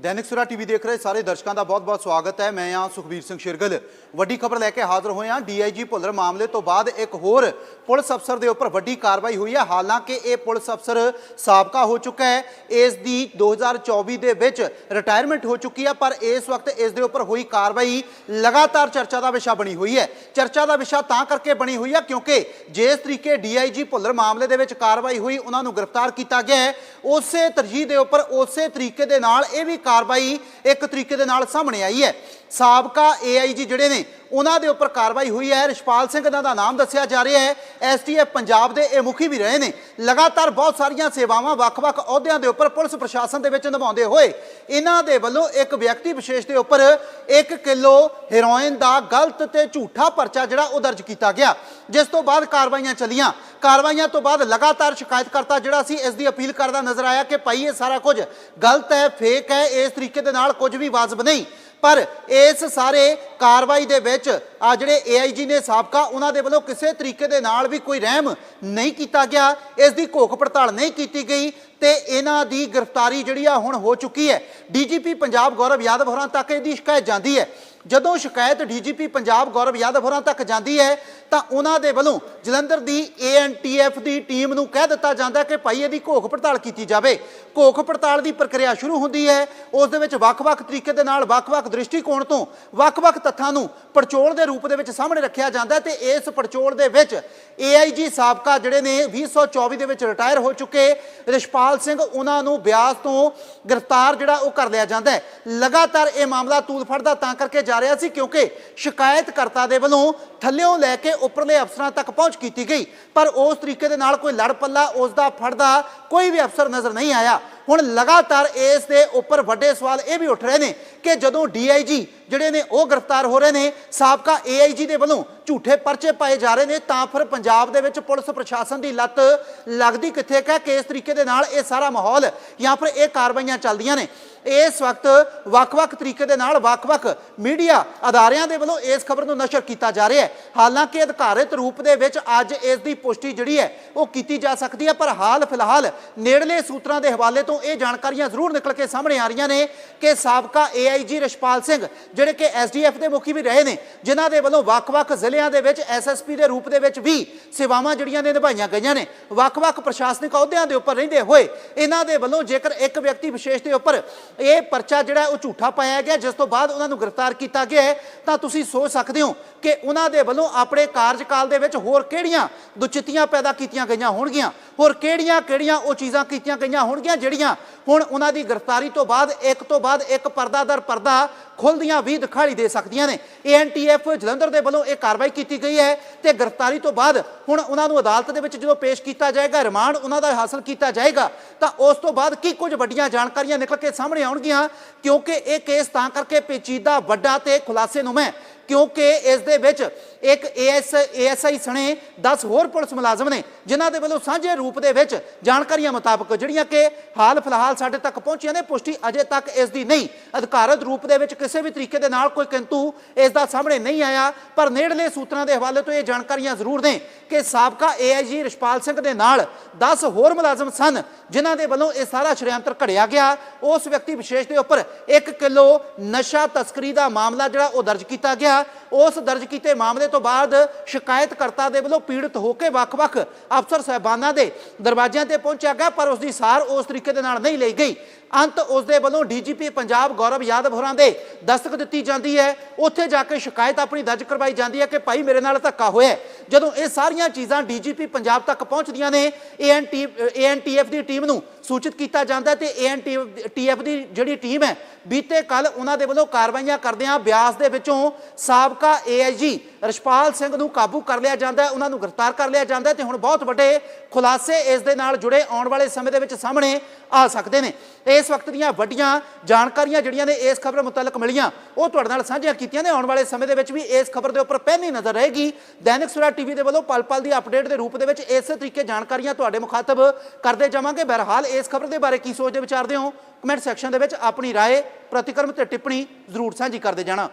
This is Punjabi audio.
ਦੈਨਿਕ ਸੁਰਾ ਟੀਵੀ ਦੇਖ ਰਹੇ ਸਾਰੇ ਦਰਸ਼ਕਾਂ ਦਾ ਬਹੁਤ-ਬਹੁਤ ਸਵਾਗਤ ਹੈ। ਮੈਂ ਹਾਂ ਸੁਖਬੀਰ ਸਿੰਘ ਸ਼ਿਰਗਲ। ਵੱਡੀ ਖਬਰ ਲੈ ਕੇ ਹਾਜ਼ਰ ਹੋਏ ਹਾਂ। ਡੀਆਈਜੀ ਭੁੱਲਰ ਮਾਮਲੇ ਤੋਂ ਬਾਅਦ ਇੱਕ ਹੋਰ ਪੁਲਿਸ ਅਫਸਰ ਦੇ ਉੱਪਰ ਵੱਡੀ ਕਾਰਵਾਈ ਹੋਈ ਹੈ। ਹਾਲਾਂਕਿ ਇਹ ਪੁਲਿਸ ਅਫਸਰ ਸਾਬਕਾ ਹੋ ਚੁੱਕਾ ਹੈ। ਇਸ ਦੀ 2024 ਦੇ ਵਿੱਚ ਰਿਟਾਇਰਮੈਂਟ ਹੋ ਚੁੱਕੀ ਹੈ, ਪਰ ਇਸ ਵਕਤ ਇਸ ਦੇ ਉੱਪਰ ਹੋਈ ਕਾਰਵਾਈ ਲਗਾਤਾਰ ਚਰਚਾ ਦਾ ਵਿਸ਼ਾ ਬਣੀ ਹੋਈ ਹੈ। ਚਰਚਾ ਦਾ ਵਿਸ਼ਾ ਤਾਂ ਕਰਕੇ ਬਣੀ ਹੋਈ ਹੈ ਕਿਉਂਕਿ ਜਿਸ ਤਰੀਕੇ ਡੀਆਈਜੀ ਭੁੱਲਰ ਮਾਮਲੇ ਦੇ ਵਿੱਚ ਕਾਰਵਾਈ ਹੋਈ, ਉਹਨਾਂ ਨੂੰ ਗ੍ਰਿਫਤਾਰ ਕੀਤਾ ਗਿਆ ਹੈ। ਉਸੇ ਤਰਜੀਹ ਦੇ ਉੱਪਰ, ਉਸੇ ਤਰੀਕੇ ਦੇ ਨਾਲ ਇਹ ਵੀ ਕਾਰਵਾਈ ਇੱਕ ਤਰੀਕੇ ਦੇ ਨਾਲ ਸਾਹਮਣੇ ਆਈ ਹੈ। ਸਾਬਕਾ ਏਆਈਜੀ ਜਿਹੜੇ ਨੇ, ਉਹਨਾਂ ਦੇ ਉੱਪਰ ਕਾਰਵਾਈ ਹੋਈ ਹੈ। ਰਿਸ਼ਪਾਲ ਸਿੰਘ ਦਾ ਨਾਮ ਦੱਸਿਆ ਜਾ ਰਿਹਾ ਹੈ। ਐਸਟੀਐਫ ਪੰਜਾਬ ਦੇ ਇਹ ਮੁਖੀ ਵੀ ਰਹੇ ਨੇ। ਲਗਾਤਾਰ ਬਹੁਤ ਸਾਰੀਆਂ ਸੇਵਾਵਾਂ ਵੱਖ-ਵੱਖ ਅਹੁਦਿਆਂ ਦੇ ਉੱਪਰ ਪੁਲਿਸ ਪ੍ਰਸ਼ਾਸਨ ਦੇ ਵਿੱਚ ਨਿਭਾਉਂਦੇ ਹੋਏ ਇਹਨਾਂ ਦੇ ਵੱਲੋਂ ਇੱਕ ਵਿਅਕਤੀ ਵਿਸ਼ੇਸ਼ ਦੇ ਉੱਪਰ 1 ਕਿਲੋ ਹੈਰੋਇਨ ਦਾ ਗਲਤ ਤੇ ਝੂਠਾ ਪਰਚਾ ਜਿਹੜਾ ਉਹ ਦਰਜ ਕੀਤਾ ਗਿਆ। ਜਿਸ ਤੋਂ ਬਾਅਦ ਕਾਰਵਾਈਆਂ ਚੱਲੀਆਂ। ਕਾਰਵਾਈਆਂ ਤੋਂ ਬਾਅਦ ਲਗਾਤਾਰ ਸ਼ਿਕਾਇਤਕਰਤਾ ਜਿਹੜਾ ਸੀ, ਇਸ ਦੀ ਅਪੀਲ ਕਰਦਾ ਨਜ਼ਰ ਆਇਆ ਕਿ ਭਾਈ, ਇਹ ਸਾਰਾ ਕੁਝ ਗਲਤ ਹੈ, ਫੇਕ ਹੈ, ਇਸ ਤਰੀਕੇ ਦੇ ਨਾਲ ਕੁਝ ਵੀ ਵਾਜਬ ਨਹੀਂ। ਪਰ ਇਸ ਸਾਰੇ ਕਾਰਵਾਈ ਦੇ ਵਿੱਚ ਆ ਜਿਹੜੇ ਏਆਈਜੀ ਨੇ ਸਾਬਕਾ, ਉਹਨਾਂ ਦੇ ਵੱਲੋਂ ਕਿਸੇ ਤਰੀਕੇ ਦੇ ਨਾਲ ਵੀ ਕੋਈ ਰਹਿਮ ਨਹੀਂ ਕੀਤਾ ਗਿਆ। ਇਸ ਦੀ ਘੋਖ ਪੜਤਾਲ ਨਹੀਂ ਕੀਤੀ ਗਈ ਤੇ ਇਹਨਾਂ ਦੀ ਗ੍ਰਿਫਤਾਰੀ ਜਿਹੜੀ ਆ ਹੁਣ ਹੋ ਚੁੱਕੀ ਹੈ। ਡੀਜੀਪੀ ਪੰਜਾਬ ਗੌਰਵ ਯਾਦਵ ਹੋਰਾਂ ਤੱਕ ਇਹਦੀ ਸ਼ਿਕਾਇਤ ਜਾਂਦੀ ਹੈ। ਜਦੋਂ ਸ਼ਿਕਾਇਤ ਡੀਜੀਪੀ ਪੰਜਾਬ ਗੌਰਵ ਯਾਦਵ ਹੋਰਾਂ ਤੱਕ ਜਾਂਦੀ ਹੈ, ਤਾਂ ਉਹਨਾਂ ਦੇ ਵੱਲੋਂ ਜਲੰਧਰ ਦੀ ਏਐਨਟੀਐਫ ਦੀ ਟੀਮ ਨੂੰ ਕਹਿ ਦਿੱਤਾ ਜਾਂਦਾ ਕਿ ਭਾਈ ਇਹਦੀ ਘੋਖ ਪੜਤਾਲ ਕੀਤੀ ਜਾਵੇ। ਘੋਖ ਪੜਤਾਲ ਦੀ ਪ੍ਰਕਿਰਿਆ ਸ਼ੁਰੂ ਹੁੰਦੀ ਹੈ। ਉਸ ਦੇ ਵਿੱਚ ਵੱਖ-ਵੱਖ ਤਰੀਕੇ ਦੇ ਨਾਲ ਵੱਖ-ਵੱਖ ਦ੍ਰਿਸ਼ਟੀਕੋਣ ਤੋਂ ਵੱਖ-ਵੱਖ ਤੱਥਾਂ ਨੂੰ ਪੜਚੋਲ ਦੇ ਰੂਪ ਦੇ ਵਿੱਚ ਸਾਹਮਣੇ ਰੱਖਿਆ ਜਾਂਦਾ ਹੈ ਤੇ ਇਸ ਪੜਚੋਲ ਦੇ ਵਿੱਚ ਏਆਈਜੀ ਸਾਬਕਾ ਜਿਹੜੇ ਨੇ 2024 ਦੇ ਵਿੱਚ ਰਿਟਾਇਰ ਹੋ ਚੁੱਕੇ ਰਿਸ਼ਪਾਲ ਸਿੰਘ, ਉਹਨਾਂ ਨੂੰ ਬਿਆਸ ਤੋਂ ਗ੍ਰਿਫਤਾਰ ਜਿਹੜਾ ਉਹ ਕਰ ਲਿਆ ਜਾਂਦਾ ਹੈ। ਲਗਾਤਾਰ ਇਹ ਮਾਮਲਾ ਤੂਲ ਫੜਦਾ ਤਾਂ ਕਰਕੇ ਜਾ ਰਿਹਾ ਸੀ ਕਿਉਂਕਿ ਸ਼ਿਕਾਇਤਕਰਤਾ ਦੇ ਵੱਲੋਂ ਥੱਲਿਓਂ ਲੈ ਕੇ ਉੱਪਰਲੇ ਅਫਸਰਾਂ ਤੱਕ ਪਹੁੰਚ ਕੀਤੀ ਗਈ। ਪਰ ਉਸ ਤਰੀਕੇ ਦੇ ਨਾਲ ਕੋਈ ਲੜ ਪੱਲਾ, ਉਸ ਦਾ ਫੜਦਾ ਕੋਈ ਵੀ ਅਫਸਰ ਨਜ਼ਰ ਨਹੀਂ ਆਇਆ। ਹੁਣ ਲਗਾਤਾਰ ਇਸ ਦੇ ਉੱਪਰ ਵੱਡੇ ਸਵਾਲ ਇਹ ਵੀ ਉੱਠ ਰਹੇ ਨੇ ਕਿ ਜਦੋਂ ਡੀਆਈਜੀ ਜਿਹੜੇ ਨੇ ਉਹ ਗ੍ਰਿਫਤਾਰ ਹੋ ਰਹੇ ਨੇ, ਸਾਬਕਾ ਏਆਈਜੀ ਦੇ ਵੱਲੋਂ ਝੂਠੇ ਪਰਚੇ ਪਾਏ ਜਾ ਰਹੇ ਨੇ, ਤਾਂ ਫਿਰ ਪੰਜਾਬ ਦੇ ਵਿੱਚ ਪੁਲਿਸ ਪ੍ਰਸ਼ਾਸਨ ਦੀ ਲੱਤ ਲੱਗਦੀ ਕਿੱਥੇ ਕਿ ਕਿਸ ਤਰੀਕੇ ਦੇ ਨਾਲ ਇਹ ਸਾਰਾ ਮਾਹੌਲ ਜਾਂ ਫਿਰ ਇਹ ਕਾਰਵਾਈਆਂ ਚੱਲਦੀਆਂ ਨੇ। ਇਸ ਵਕਤ ਵੱਖ-ਵੱਖ ਤਰੀਕੇ ਦੇ ਨਾਲ ਵੱਖ-ਵੱਖ ਮੀਡੀਆ ਅਦਾਰਿਆਂ ਦੇ ਵੱਲੋਂ ਇਸ ਖਬਰ ਨੂੰ ਨਸ਼ਰ ਕੀਤਾ ਜਾ ਰਿਹਾ ਹੈ। ਹਾਲਾਂਕਿ ਅਧਿਕਾਰਿਤ ਰੂਪ ਦੇ ਵਿੱਚ ਅੱਜ ਇਸ ਦੀ ਪੁਸ਼ਟੀ ਜਿਹੜੀ ਹੈ, ਉਹ ਕੀਤੀ ਜਾ ਸਕਦੀ ਹੈ, ਪਰ ਹਾਲ ਫਿਲਹਾਲ ਨੇੜਲੇ ਸੂਤਰਾਂ ਦੇ ਹਵਾਲੇ ਤੋਂ ਇਹ ਜਾਣਕਾਰੀਆਂ ਜ਼ਰੂਰ ਨਿਕਲ ਕੇ ਸਾਹਮਣੇ ਆ ਰਹੀਆਂ ਨੇ ਕਿ ਸਾਬਕਾ ਏਆਈਜੀ ਰਿਸ਼ਪਾਲ ਸਿੰਘ, ਜਿਹੜੇ ਕਿ ਐਸਡੀਐਫ ਦੇ ਮੁਖੀ ਵੀ ਰਹੇ ਨੇ, ਜਿਨ੍ਹਾਂ ਦੇ ਵੱਲੋਂ ਵੱਖ-ਵੱਖ ਜ਼ਿਲ੍ਹੇ ਜ਼ਿਲ੍ਹਿਆਂ ਦੇ ਵਿੱਚ ਐਸਐਸਪੀ ਦੇ ਰੂਪ ਦੇ ਵਿੱਚ ਵੀ ਸੇਵਾਵਾਂ ਜਿਹੜੀਆਂ ਨੇ ਨਿਭਾਈਆਂ ਗਈਆਂ ਨੇ। ਵੱਖ-ਵੱਖ ਪ੍ਰਸ਼ਾਸਨਿਕ ਅਹੁਦਿਆਂ ਦੇ ਉੱਪਰ ਰਹਿੰਦੇ ਹੋਏ ਇਹਨਾਂ ਦੇ ਵੱਲੋਂ ਜੇਕਰ ਇੱਕ ਵਿਅਕਤੀ ਵਿਸ਼ੇਸ਼ ਦੇ ਉੱਪਰ ਇਹ ਪਰਚਾ ਜਿਹੜਾ ਉਹ ਝੂਠਾ ਪਾਇਆ ਗਿਆ ਜਿਸ ਤੋਂ ਬਾਅਦ ਉਹਨਾਂ ਨੂੰ ਗ੍ਰਿਫਤਾਰ ਕੀਤਾ ਗਿਆ ਹੈ, ਤਾਂ ਤੁਸੀਂ ਸੋਚ ਸਕਦੇ ਹੋ ਕਿ ਉਹਨਾਂ ਦੇ ਵੱਲੋਂ ਆਪਣੇ ਕਾਰਜਕਾਲ ਦੇ ਵਿੱਚ ਹੋਰ ਕਿਹੜੀਆਂ ਦੁਚਿਤੀਆਂ ਪੈਦਾ ਕੀਤੀਆਂ ਗਈਆਂ ਹੋਣਗੀਆਂ? ਹੋਰ ਕਿਹੜੀਆਂ ਕਿਹੜੀਆਂ ਉਹ ਚੀਜ਼ਾਂ ਕੀਤੀਆਂ ਗਈਆਂ ਹੋਣਗੀਆਂ ਜਿਹੜੀਆਂ ਹੁਣ ਉਹਨਾਂ ਦੀ ਗ੍ਰਿਫਤਾਰੀ ਤੋਂ ਬਾਅਦ ਇੱਕ ਤੋਂ ਬਾਅਦ ਇੱਕ ਪਰਦਾ ਦਰ ਪਰਦਾ ਖੁੱਲਦੀਆਂ ਵੀ ਦਿਖਾਈ ਦੇ ਸਕਦੀਆਂ ਨੇ? ਏਐਨਟੀਐਫ ਜਲੰਧਰ ਦੇ ਵੱਲੋਂ ਇਹ ਕਾਰਵਾਈ ਕੀਤੀ ਗਈ ਹੈ ਤੇ ਗ੍ਰਿਫਤਾਰੀ ਤੋਂ ਬਾਅਦ ਹੁਣ ਉਹਨਾਂ ਨੂੰ ਅਦਾਲਤ ਦੇ ਵਿੱਚ ਜਦੋਂ ਪੇਸ਼ ਕੀਤਾ ਜਾਏਗਾ, ਰਿਮਾਂਡ ਉਹਨਾਂ ਦਾ ਹਾਸਲ ਕੀਤਾ ਜਾਏਗਾ, ਤਾਂ ਉਸ ਤੋਂ ਬਾਅਦ ਕੀ ਕੁਝ ਵੱਡੀਆਂ ਜਾਣਕਾਰੀਆਂ ਨਿਕਲ ਕੇ ਸਾਹਮਣੇ ਆਉਣਗੀਆਂ? ਕਿਉਂਕਿ ਇਹ ਕੇਸ ਤਾਂ ਕਰਕੇ ਪੇਚੀਦਾ ਵੱਡਾ ਤੇ ਖੁਲਾਸੇ ਨੂੰ ਮੈਂ ਕਿਉਂਕਿ ਇਸ ਦੇ ਵਿੱਚ ਇੱਕ ਏਐਸ ਏਐਸਆਈ ਸਣੇ 10 ਹੋਰ ਪੁਲਿਸ ਮੁਲਾਜ਼ਮ ਨੇ, ਜਿਨ੍ਹਾਂ ਦੇ ਵੱਲੋਂ ਸਾਂਝੇ ਰੂਪ ਦੇ ਵਿੱਚ ਜਾਣਕਾਰੀਆਂ ਮੁਤਾਬਕ ਜਿਹੜੀਆਂ ਕਿ ਹਾਲ ਫਿਲਹਾਲ ਸਾਡੇ ਤੱਕ ਪਹੁੰਚੀਆਂ ਨੇ, ਪੁਸ਼ਟੀ ਅਜੇ ਤੱਕ ਇਸ ਦੀ ਨਹੀਂ। ਅਧਿਕਾਰਤ ਰੂਪ ਦੇ ਵਿੱਚ ਕਿਸੇ ਵੀ ਤਰੀਕੇ ਦੇ ਨਾਲ ਕੋਈ ਕਿੰਤੂ ਇਸ ਦਾ ਸਾਹਮਣੇ ਨਹੀਂ ਆਇਆ, ਪਰ ਨੇੜਲੇ ਸੂਤਰਾਂ ਦੇ ਹਵਾਲੇ ਤੋਂ ਇਹ ਜਾਣਕਾਰੀਆਂ ਜ਼ਰੂਰ ਨੇ ਕਿ ਸਾਬਕਾ ਏਆਈਜੀ ਰਿਸ਼ਪਾਲ ਸਿੰਘ ਦੇ ਨਾਲ 10 ਹੋਰ ਮੁਲਾਜ਼ਮ ਸਨ, ਜਿਨ੍ਹਾਂ ਦੇ ਵੱਲੋਂ ਇਹ ਸਾਰਾ ਸ਼੍ਰੇਆੰਤਰ ਘੜਿਆ ਗਿਆ। ਉਸ ਵਿਅਕਤੀ ਵਿਸ਼ੇਸ਼ ਦੇ ਉੱਪਰ 1 ਕਿਲੋ ਨਸ਼ਾ ਤਸਕਰੀ ਦਾ ਮਾਮਲਾ ਜਿਹੜਾ ਉਹ ਦਰਜ ਕੀਤਾ ਗਿਆ। ਉਸ ਦਰਜ ਕੀਤੇ ਮਾਮਲੇ ਤੋਂ ਬਾਅਦ ਸ਼ਿਕਾਇਤਕਰਤਾ ਦੇ ਵੱਲੋਂ ਪੀੜਤ ਹੋ ਕੇ ਵੱਖ-ਵੱਖ ਅਫਸਰ ਸਹਿਬਾਨਾਂ ਦੇ ਦਰਵਾਜ਼ਿਆਂ ਤੇ ਪਹੁੰਚਿਆ ਗਿਆ, ਪਰ ਉਸ ਦੀ ਸਾਰ ਉਸ ਤਰੀਕੇ ਦੇ ਨਾਲ ਨਹੀਂ ਲਈ ਗਈ। ਅੰਤ ਉਸ ਦੇ ਵੱਲੋਂ ਡੀਜੀਪੀ ਪੰਜਾਬ ਗੌਰਵ ਯਾਦਵ ਹੋਰਾਂ ਦੇ ਦਸਤਕ ਦਿੱਤੀ ਜਾਂਦੀ ਹੈ। ਉੱਥੇ ਜਾ ਕੇ ਸ਼ਿਕਾਇਤ ਆਪਣੀ ਦਰਜ ਕਰਵਾਈ ਜਾਂਦੀ ਹੈ ਕਿ ਭਾਈ ਮੇਰੇ ਨਾਲ ਧੱਕਾ ਹੋਇਆ ਜਦੋਂ ਇਹ ਸਾਰੀਆਂ ਚੀਜ਼ਾਂ ਡੀਜੀਪੀ ਪੰਜਾਬ ਤੱਕ ਪਹੁੰਚਦੀਆਂ ਨੇ ਏਐਨਟੀ ਏਐਨਟੀਐਫ ਦੀ ਟੀਮ ਨੂੰ ਸੂਚਿਤ ਕੀਤਾ ਜਾਂਦਾ ਹੈ ਤੇ ਏਐਨਟੀਐਫ ਦੀ ਜਿਹੜੀ ਟੀਮ ਹੈ, ਬੀਤੇ ਕੱਲ ਉਹਨਾਂ ਦੇ ਵੱਲੋਂ ਕਾਰਵਾਈਆਂ ਕਰਦਿਆਂ ਬਿਆਸ ਦੇ ਵਿੱਚੋਂ ਸਾਬਕਾ ਏਆਈਜੀ ਰਸ਼ਪਾਲ ਸਿੰਘ ਨੂੰ ਕਾਬੂ ਕਰ ਲਿਆ ਜਾਂਦਾ ਉਹਨਾਂ ਨੂੰ ਗ੍ਰਿਫਤਾਰ ਕਰ ਲਿਆ ਜਾਂਦਾ ਹੈ ਤੇ ਹੁਣ ਬਹੁਤ ਵੱਡੇ ਖੁਲਾਸੇ ਇਸ ਦੇ ਨਾਲ ਜੁੜੇ ਆਉਣ ਵਾਲੇ ਸਮੇਂ ਦੇ ਵਿੱਚ ਸਾਹਮਣੇ ਆ ਸਕਦੇ ਨੇ। ਇਸ ਵਕਤ ਦੀਆਂ ਵੱਡੀਆਂ ਜਾਣਕਾਰੀਆਂ ਜਿਹੜੀਆਂ ਨੇ ਇਸ ਖਬਰ ਮੁਤਲਕ ਮਿਲੀਆਂ, ਉਹ ਤੁਹਾਡੇ ਨਾਲ ਸਾਂਝੀਆਂ ਕੀਤੀਆਂ ਨੇ। ਆਉਣ ਵਾਲੇ ਸਮੇਂ ਦੇ ਵਿੱਚ ਵੀ ਇਸ ਖਬਰ ਦੇ ਉੱਪਰ ਪਹਿਨੀ ਨਜ਼ਰ ਰਹੇਗੀ। ਦੈਨਿਕ ਸੁਰਾ ਟੀਵੀ ਦੇ ਵੱਲੋਂ ਪਲ ਪਲ ਦੀ ਅਪਡੇਟ ਦੇ ਰੂਪ ਦੇ ਵਿੱਚ ਇਸੇ ਤਰੀਕੇ ਜਾਣਕਾਰੀਆਂ ਤੁਹਾਡੇ ਮੁਖਾਤਬ ਕਰਦੇ ਜਾਵਾਂਗੇ। ਬਹਰਹਾਲ ਇਸ ਖਬਰ ਦੇ ਬਾਰੇ ਕੀ ਸੋਚਦੇ ਵਿਚਾਰਦੇ ਹੋ ਕਮੈਂਟ ਸੈਕਸ਼ਨ ਦੇ ਵਿੱਚ ਆਪਣੀ رائے ਪ੍ਰਤੀਕਰਮ ਤੇ ਟਿੱਪਣੀ ਜ਼ਰੂਰ ਸਾਂਝੀ ਕਰਦੇ ਜਾਣਾ